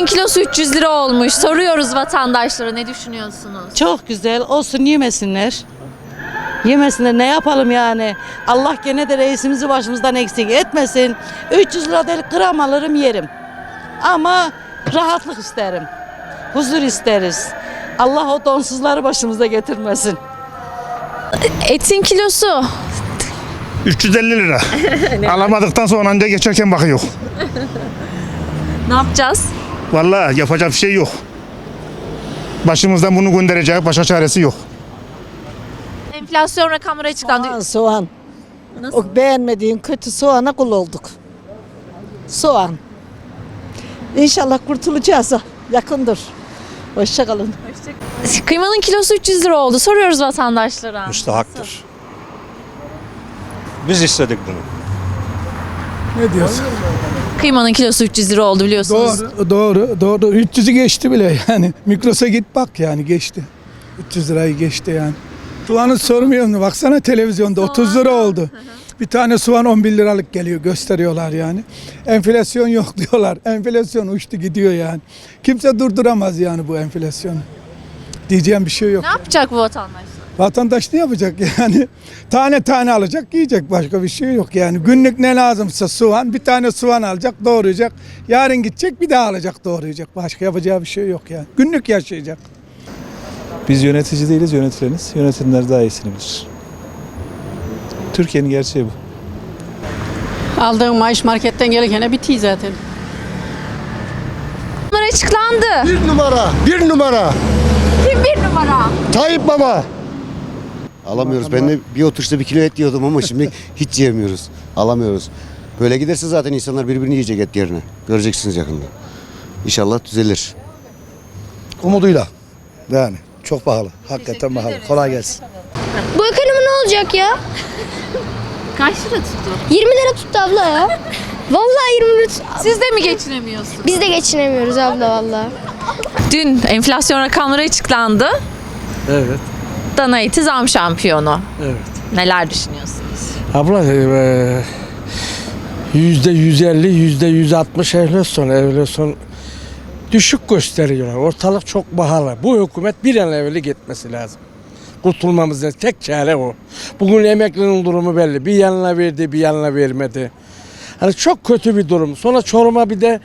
Kıymanın kilosu 300 lira olmuş. Soruyoruz vatandaşlara ne düşünüyorsunuz? Çok güzel olsun yemesinler. Yemesinler ne yapalım yani. Allah gene de reisimizi başımızdan eksik etmesin. 300 lira değil gram alırım yerim. Ama rahatlık isterim. Huzur isteriz. Allah o donsuzları başımıza getirmesin. Etin kilosu 350 lira. Alamadıktan sonra anca geçerken bakıyor. ne yapacağız? Vallahi yapacak bir şey yok. Başımızdan bunu gönderecek başka çaresi yok. Enflasyon rakamları açıklandı. Soğan, soğan. Nasıl? O beğenmediğin kötü soğana kul olduk. Soğan. İnşallah kurtulacağız. Yakındır. Hoşçakalın. Kıymanın kilosu 300 lira oldu. Soruyoruz vatandaşlara. müstahaktır. Biz istedik bunu. Ne diyorsun? Kıymanın kilosu 300 lira oldu biliyorsunuz. Doğru, doğru, doğru. 300'ü geçti bile yani. Mikros'a git bak yani geçti. 300 lirayı geçti yani. Soğanı sormuyorum. Baksana televizyonda 30 lira oldu. Bir tane soğan 11 liralık geliyor gösteriyorlar yani. Enflasyon yok diyorlar. Enflasyon uçtu gidiyor yani. Kimse durduramaz yani bu enflasyonu. Diyeceğim bir şey yok. Ne yapacak bu vatandaşlar? Vatandaş ne yapacak yani? Tane tane alacak yiyecek başka bir şey yok yani. Günlük ne lazımsa soğan bir tane soğan alacak doğrayacak. Yarın gidecek bir daha alacak doğrayacak. Başka yapacağı bir şey yok yani. Günlük yaşayacak. Biz yönetici değiliz, yönetileniz. Yönetimler daha iyisini bilir. Türkiye'nin gerçeği bu. Aldığım maaş marketten gelirken bitiyor zaten. Bunlar açıklandı. Bir numara, bir numara. Kim bir numara? Tayyip Baba. Alamıyoruz. Ben de bir oturuşta bir kilo et yiyordum ama şimdi hiç yiyemiyoruz. Alamıyoruz. Böyle giderse zaten insanlar birbirini yiyecek et yerine. Göreceksiniz yakında. İnşallah düzelir. Umuduyla. Yani çok pahalı. Hakikaten pahalı. Kolay gelsin. Bu ekonomi ne olacak ya? Kaç lira tuttu? 20 lira tuttu abla ya. Vallahi 20 lira tuttu. Siz de mi geçinemiyorsunuz? Biz de geçinemiyoruz abla vallahi. Dün enflasyon rakamları açıklandı. Evet, Dana eti zam şampiyonu. evet. Neler düşünüyorsunuz? Abla eee, yüzde yüz elli, yüzde yüz altmış enflasyon, enflasyon düşük gösteriyorlar. Ortalık çok pahalı. Bu hükümet bir an evvel gitmesi lazım. Kurtulmamız lazım. Tek çare o. Bugün emeklinin durumu belli. Bir yanına verdi, bir yanına vermedi. Hani çok kötü bir durum. Sonra Çorum'a bir de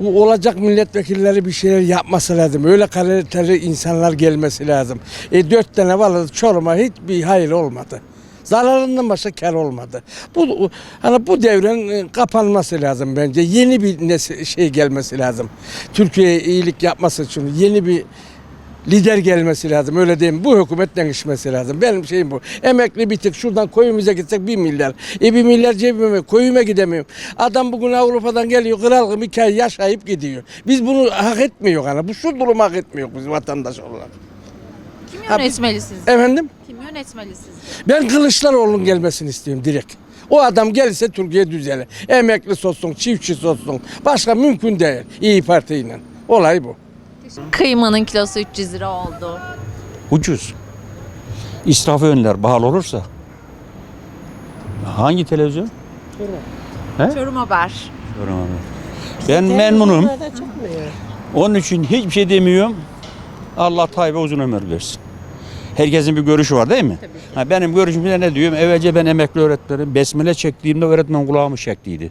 bu olacak milletvekilleri bir şeyler yapması lazım. Öyle kaliteli insanlar gelmesi lazım. E dört tane vardı Çorum'a hiçbir hayır olmadı. Zararından başka kar olmadı. Bu hani bu devrin e, kapanması lazım bence. Yeni bir nesil, şey gelmesi lazım. Türkiye'ye iyilik yapması için yeni bir lider gelmesi lazım. Öyle değil mi? Bu hükümetten geçmesi lazım. Benim şeyim bu. Emekli bitik. Şuradan koyumuza gitsek bir milyar. E bir milyar cebime koyuma gidemiyorum. Adam bugün Avrupa'dan geliyor. Kral gibi iki ay yaşayıp gidiyor. Biz bunu hak etmiyor yani. Bu şu durumu hak etmiyor biz vatandaş olarak. Kim yönetmeli sizce? Efendim? Kim yönetmeli sizce? Ben Kılıçdaroğlu'nun gelmesini istiyorum direkt. O adam gelirse Türkiye düzelir. Emekli olsun, çiftçi olsun. Başka mümkün değil. İyi Parti'yle. Olay bu. Kıymanın kilosu 300 lira oldu. Ucuz. İsrafı önler pahalı olursa. Hangi televizyon? Çorum Haber. Ben memnunum. Onun için hiçbir şey demiyorum. Allah Tayyip'e uzun ömür versin. Herkesin bir görüşü var değil mi? Ha, benim görüşümde ne diyorum? Evvelce ben emekli öğretmenim. Besmele çektiğimde öğretmen kulağımı çektiydi.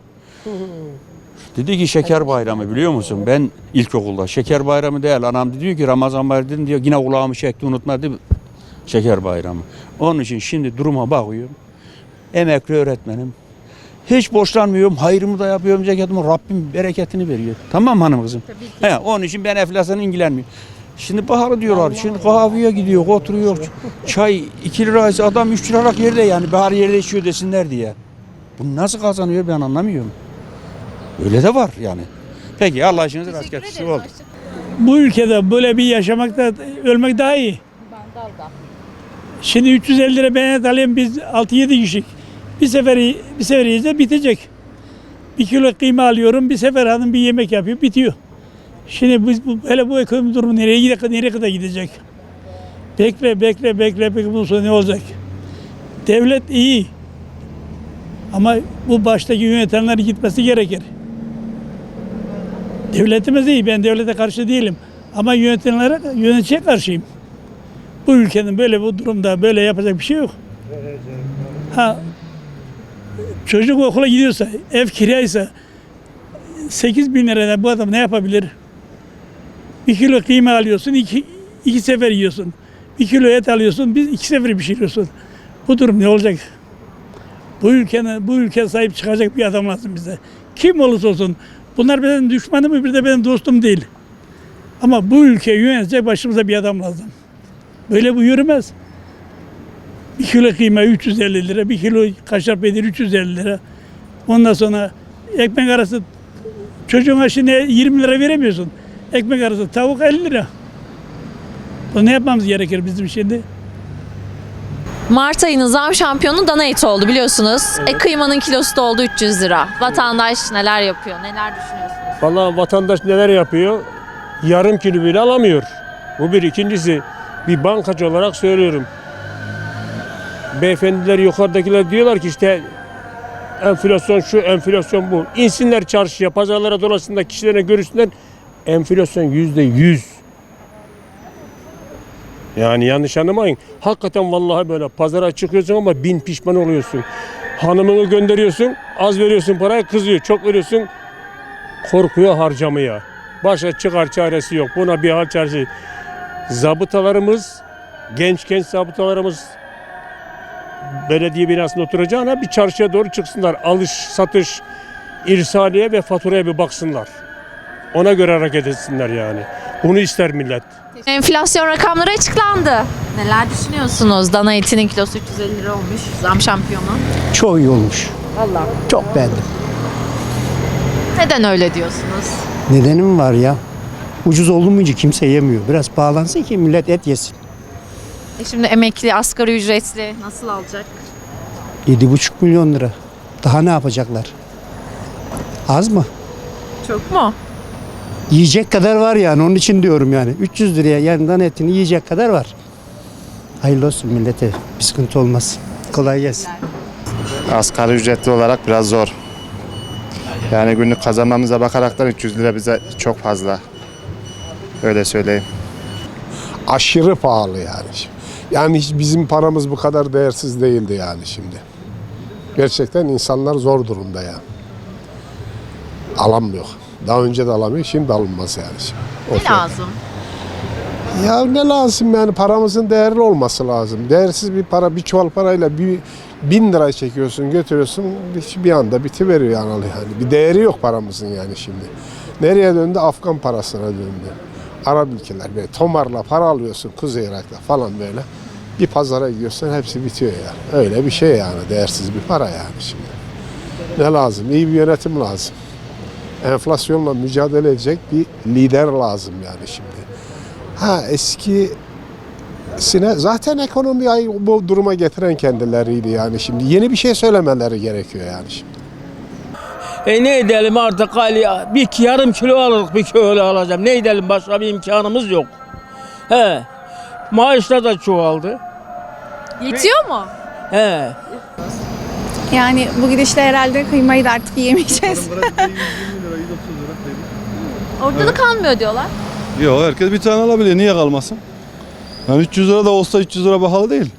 Dedi ki şeker bayramı biliyor musun? Ben ilkokulda şeker bayramı değil. Anam diyor ki Ramazan bayramı dedim diyor. Yine kulağımı çekti unutma dedi. Şeker bayramı. Onun için şimdi duruma bakıyorum. Emekli öğretmenim. Hiç borçlanmıyorum. Hayrımı da yapıyorum. Zekatımı Rabbim bereketini veriyor. Tamam mı hanım kızım? He, onun için ben enflasyona ilgilenmiyorum. Şimdi baharı diyorlar. Şimdi kahveye gidiyor, oturuyor. Çay 2 liraysa adam 3 liralık yerde yani. Bahar yerde içiyor desinler diye. Bu nasıl kazanıyor ben anlamıyorum. Öyle de var yani. Peki Allah işinizi rast getirsin. Oldu. Bu ülkede böyle bir yaşamakta ölmek daha iyi. Şimdi 350 lira benet alayım biz 6-7 kişi. Bir seferi bir sefer bitecek. Bir kilo kıyma alıyorum bir sefer hanım bir yemek yapıyor bitiyor. Şimdi biz bu, hele bu ekonomi durumu nereye gidecek, nereye kadar gidecek? Bekle, bekle, bekle, bekle. Bundan sonra ne olacak? Devlet iyi. Ama bu baştaki yönetenler gitmesi gerekir. Devletimiz iyi. Ben devlete karşı değilim. Ama yönetenlere, yöneticiye karşıyım. Bu ülkenin böyle bu durumda böyle yapacak bir şey yok. Ha çocuk okula gidiyorsa, ev kiraysa 8 bin liraya bu adam ne yapabilir? Bir kilo kıyma alıyorsun, iki, iki sefer yiyorsun. Bir kilo et alıyorsun, biz iki sefer pişiriyorsun. Bu durum ne olacak? Bu ülkenin, bu ülke sahip çıkacak bir adam lazım bize. Kim olursa olsun. Bunlar benim düşmanım bir de benim dostum değil. Ama bu ülkeyi yönetecek başımıza bir adam lazım. Böyle bu yürümez. Bir kilo kıyma 350 lira, bir kilo kaşar peynir 350 lira. Ondan sonra ekmek arası çocuğun şimdi 20 lira veremiyorsun. Ekmek arası tavuk 50 lira. Bu ne yapmamız gerekir bizim şimdi? Mart ayının zam şampiyonu dana eti oldu biliyorsunuz. E, kıymanın kilosu da oldu 300 lira. Vatandaş neler yapıyor? Neler düşünüyorsunuz? Vallahi vatandaş neler yapıyor? Yarım kilo bile alamıyor. Bu bir. ikincisi bir bankacı olarak söylüyorum. Beyefendiler yukarıdakiler diyorlar ki işte enflasyon şu, enflasyon bu. İnsinler çarşıya, pazarlara dolaşsınlar, kişilerine görüşsünler. Enflasyon yüzde yüz. Yani yanlış anlamayın. Hakikaten vallahi böyle pazara çıkıyorsun ama bin pişman oluyorsun. Hanımını gönderiyorsun, az veriyorsun parayı kızıyor. Çok veriyorsun, korkuyor harcamaya. Başa çıkar çaresi yok. Buna bir hal çaresi. Zabıtalarımız, genç genç zabıtalarımız belediye binasında oturacağına bir çarşıya doğru çıksınlar. Alış, satış, irsaliye ve faturaya bir baksınlar. Ona göre hareket etsinler yani. Bunu ister millet. Enflasyon rakamları açıklandı. Neler düşünüyorsunuz? Dana etinin kilosu 350 lira olmuş. Zam şampiyonu. Çok iyi olmuş. Allah. Çok beğendim. Neden öyle diyorsunuz? Nedenim var ya. Ucuz olmayınca kimse yemiyor. Biraz pahalansa ki millet et yesin. E şimdi emekli, asgari ücretli nasıl alacak? 7,5 milyon lira. Daha ne yapacaklar? Az mı? Çok mu? Yiyecek kadar var yani onun için diyorum yani. 300 liraya yandan etini yiyecek kadar var. Hayırlı olsun millete. Bir sıkıntı olmaz. Kolay gelsin. Asgari ücretli olarak biraz zor. Yani günlük kazanmamıza bakaraktan 300 lira bize çok fazla. Öyle söyleyeyim. aşırı pahalı yani. Yani hiç bizim paramız bu kadar değersiz değildi yani şimdi. Gerçekten insanlar zor durumda ya. Alamıyor. Daha önce de alamıyor, şimdi alınmaz yani. Şimdi. O Ne fiyat. lazım? Ya ne lazım yani paramızın değerli olması lazım. Değersiz bir para, bir çuval parayla bir bin lira çekiyorsun, götürüyorsun bir, bir anda bitiveriyor yani. yani. Bir değeri yok paramızın yani şimdi. Nereye döndü? Afgan parasına döndü. Arap ülkeler böyle tomarla para alıyorsun Kuzey Irak'ta falan böyle. Bir pazara gidiyorsun hepsi bitiyor yani. Öyle bir şey yani değersiz bir para yani şimdi. Ne lazım? İyi bir yönetim lazım. Enflasyonla mücadele edecek bir lider lazım yani şimdi. Ha eski sine zaten ekonomiyi bu duruma getiren kendileriydi yani şimdi yeni bir şey söylemeleri gerekiyor yani şimdi. E ne edelim artık hali bir yarım kilo alırız bir kilo alacağım. Ne edelim başka bir imkanımız yok. He. Maaşlar da çoğaldı. Yetiyor mu? He. Yani bu gidişle herhalde kıymayı da artık yiyemeyeceğiz. Orada da kalmıyor diyorlar. Yok herkes bir tane alabiliyor. Niye kalmasın? Yani 300 lira da olsa 300 lira pahalı değil.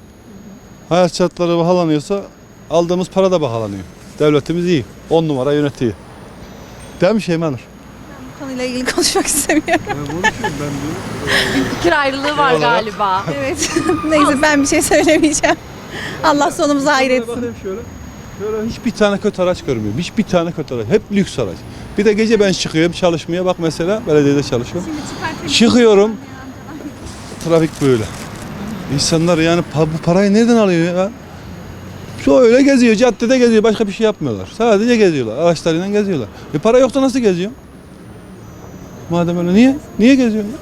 Hayat şartları pahalanıyorsa aldığımız para da pahalanıyor. Devletimiz iyi. 10 numara yönetiyor. Değil mi Şeyma Nur? Konuyla ilgili konuşmak istemiyorum. Fikir ayrılığı var galiba. Evet. Neyse ben bir şey söylemeyeceğim. Allah sonumuzu hayretsin. Şöyle, şöyle hiçbir tane kötü araç görmüyorum. Hiçbir tane kötü araç. Hep lüks araç. Bir de gece ben çıkıyorum çalışmaya. Bak mesela belediyede çalışıyorum. Çıkıyorum. Trafik böyle. İnsanlar yani pa- bu parayı nereden alıyor ya? Şöyle geziyor, caddede geziyor. Başka bir şey yapmıyorlar. Sadece geziyorlar. Araçlarıyla geziyorlar. E para yoksa nasıl geziyor? Madem öyle niye? Niye geziyorsun ya?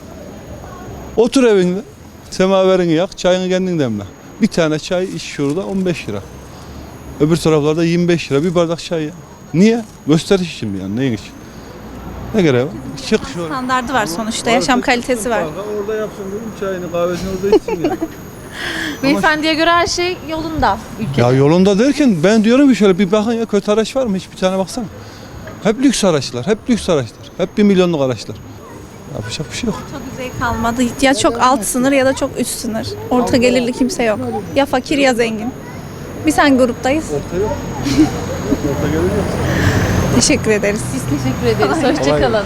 Otur evinde. Semaverini yak, çayını kendin demle. Bir tane çay iş şurada 15 lira. Öbür taraflarda 25 lira bir bardak çay ya. Niye? Gösteriş için mi yani? Neyin için? Ne gereği var? Çık şu Standardı var sonuçta. Yaşam kalitesi var. Orada yapsın dedim çayını kahvesini orada içsin yani. Beyefendiye göre her şey yolunda ülkede. ya yolunda derken ben diyorum ki şöyle bir bakın ya kötü araç var mı? Hiçbir tane baksana. Hep lüks araçlar, hep lüks araçlar. Hep bir milyonluk araçlar. Yapacak bir şey yok. Çok düzey kalmadı. Ya çok alt sınır ya da çok üst sınır. Orta gelirli kimse yok. Ya fakir ya zengin. Biz hangi gruptayız? Orta yok. Teşekkür ederiz. Biz teşekkür ederiz. Hoşçakalın.